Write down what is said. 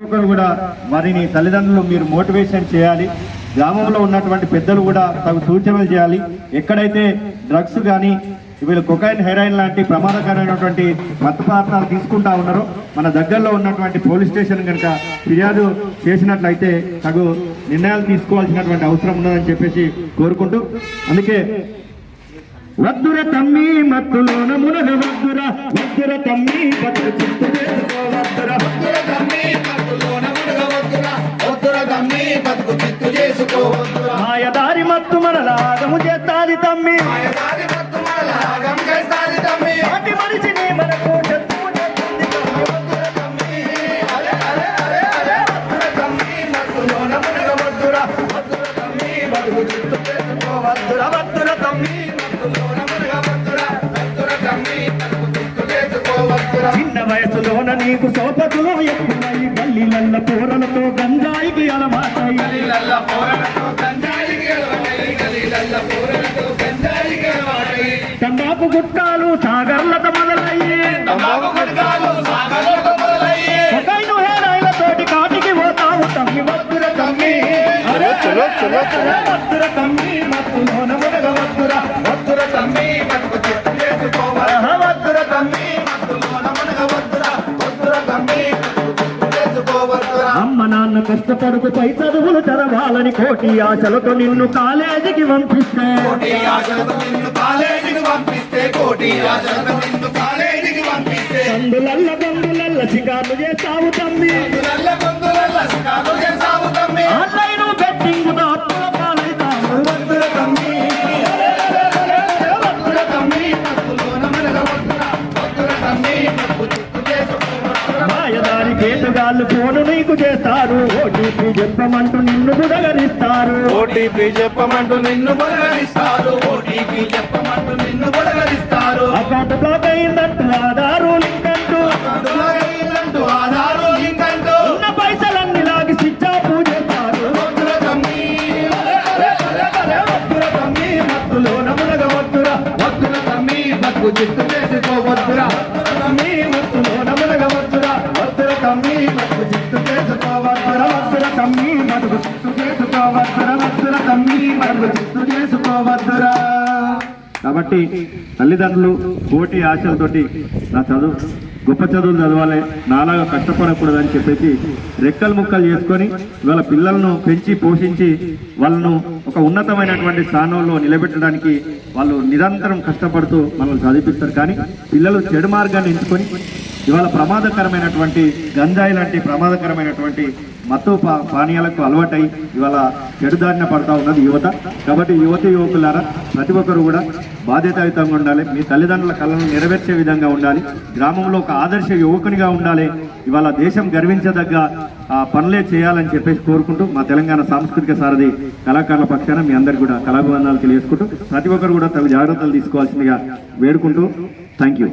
ఒకరు కూడా వారిని తల్లిదండ్రులు మీరు మోటివేషన్ చేయాలి. గ్రామంలో ఉన్నటువంటి పెద్దలు కూడా తగు సూచనలు చేయాలి. ఎక్కడైతే డ్రగ్స్ కానీ వీళ్ళు కొకైన్ హెరాయిన్ లాంటి ప్రమాదకరమైనటువంటి మత్తు పదార్థాలు తీసుకుంటా ఉన్నారో మన దగ్గరలో ఉన్నటువంటి పోలీస్ స్టేషన్ కనుక ఫిర్యాదు చేసినట్లయితే తగు నిర్ణయాలు తీసుకోవాల్సినటువంటి అవసరం ఉన్నదని చెప్పేసి కోరుకుంటూ అందుకే వద్దుర తమ్మి మత్తులోన మునగ వద్దుర వద్దుర తమ్మి మత్తు మన లాగము చేస్తాది తమ్మి బతుకు చిత్తు చేసుకోవద్దురా. చిన్న వయసులోన నీకు సోపతులు ఎక్కువ గల్లీలల్ల కూరలతో గంజాయికి అలవాటై గలీలల్ల కూరలతో గంజాయి తంబాకు గుట్టాలు సాగర్లత మొదలయ్యి తంబాకు గుట్కాలు సాగర్లతో మొదలయ్యి. హేరాయిలతోటి కాటికి పోతావు తమ్మి వద్దుర అరే, వద్దుర తమ్మి మత్తులోన మునగ వద్దుర వద్దుర తమ్మి బతుకు నాన్న కష్టపడుకు పై చదువులు చదవాలని కోటి ఆశలతో నిన్ను కాలేజీకి పంపిస్తే. కోటి ఆశలతో నిన్ను కాలేజీకి పంపిస్తే. కోటి ఆశలతో నిన్ను కాలేజీకి పంపిస్తే. బంధులల్ల బంధులల్ల చేస్తావు తమ్మి. శికారు చేసావు కేటుగాళ్ళు ఫోను నీకు చేస్తారు. ఓటీపీ చెప్పమంటూ నిన్ను బుడగరిస్తారు ఓటీపీ చెప్పమంటూ నిన్ను బలగరిస్తారు ఓటీపీ చెప్పమంటూ నిన్ను బలగరిస్తారు అకౌంట్ బ్లాక్ అయిందంటూ ఆధారు లింక్ అంటూ ఆధారు లింక్ అంటూ ఉన్న పైసలన్నీ లాగి స్విచ్ ఆఫ్ చేస్తారు. వద్దుర తమ్మి. తమ్మి మత్తులోన మునగవద్దురా. వద్దుర తమ్మి బతుకు చిత్తు చిత్తు చేసుకోవద్దురా. కాబట్టి తల్లిదండ్రులు కోటి ఆశలతోటి నా చదువు గొప్ప చదువులు చదవాలి నాలాగా కష్టపడకూడదని చెప్పేసి రెక్కలు ముక్కలు చేసుకొని వాళ్ళ పిల్లలను పెంచి పోషించి వాళ్ళను ఒక ఉన్నతమైనటువంటి స్థానంలో నిలబెట్టడానికి వాళ్ళు నిరంతరం కష్టపడుతూ మనల్ని చదివిస్తారు కానీ పిల్లలు చెడు మార్గాన్ని ఎంచుకొని ఇవాళ ప్రమాదకరమైనటువంటి గంజాయి లాంటి ప్రమాదకరమైనటువంటి మత్తు పా- పానీయాలకు అలవాటై ఇవాళ చెడుదారిన పడతా ఉన్నది యువత. కాబట్టి యువత యువకులారా ప్రతి ఒక్కరు కూడా బాధ్యతాయుతంగా ఉండాలి. మీ తల్లిదండ్రుల కళను నెరవేర్చే విధంగా ఉండాలి. గ్రామంలో ఒక ఆదర్శ యువకునిగా ఉండాలి. ఇవాళ దేశం గర్వించదగ్గ ఆ, పనులే చేయాలని చెప్పేసి కోరుకుంటూ మా తెలంగాణ సాంస్కృతిక సారథి కళాకారుల పక్షాన మీ అందరికి కూడా కళాభివందనాలు తెలియజేసుకుంటూ ప్రతి ఒక్కరు కూడా తగు జాగ్రత్తలు తీసుకోవాల్సిందిగా వేడుకుంటూ థ్యాంక్ యూ